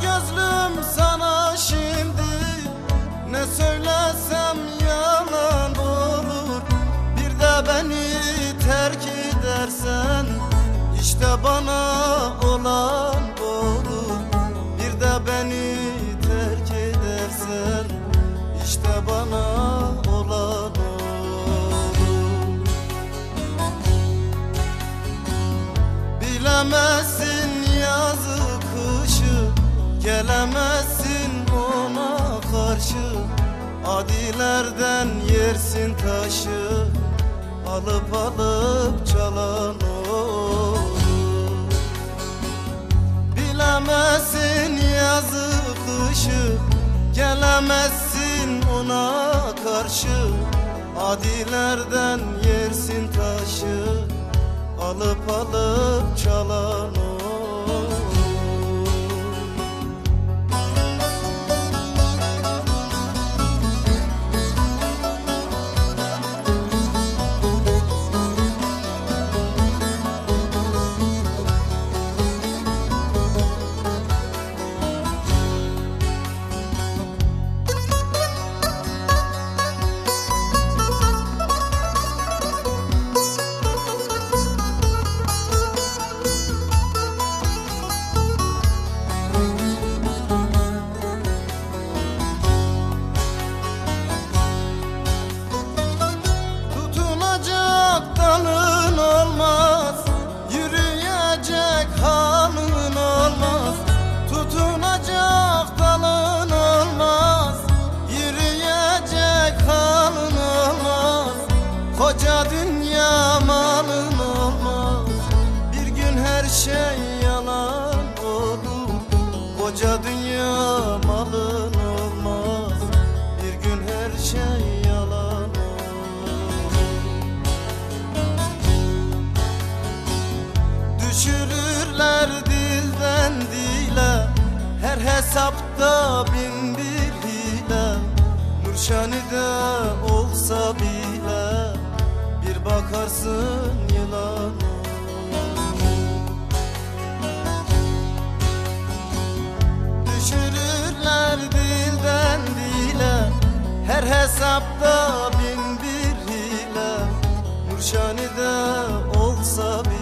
gözlüm sana şimdi. Ne söylesem yalan olur. Bir de beni terk edersen işte bana olan olur Bir de beni terk edersen işte bana olan olur. Bilemez Gelemezsin ona karşı. Adilerden yersin taşı. Alıp alıp çalan olur. Bilemezsin yazı kışı. Gelemezsin ona karşı. Adilerden yersin taşı. Alıp alıp çalan olur Koca dünya malın olmaz. Bir gün her şey yalan olur. Koca dünya malın olmaz. Bir gün her şey yalan olur. Düşürürler dilden dile. Her hesapta bin bir hile. Nurşani'de olsa bile Bakarsın yılan. Düşürürler dilden dile Her hesapta bin bir hile Nurşani'de olsa Bir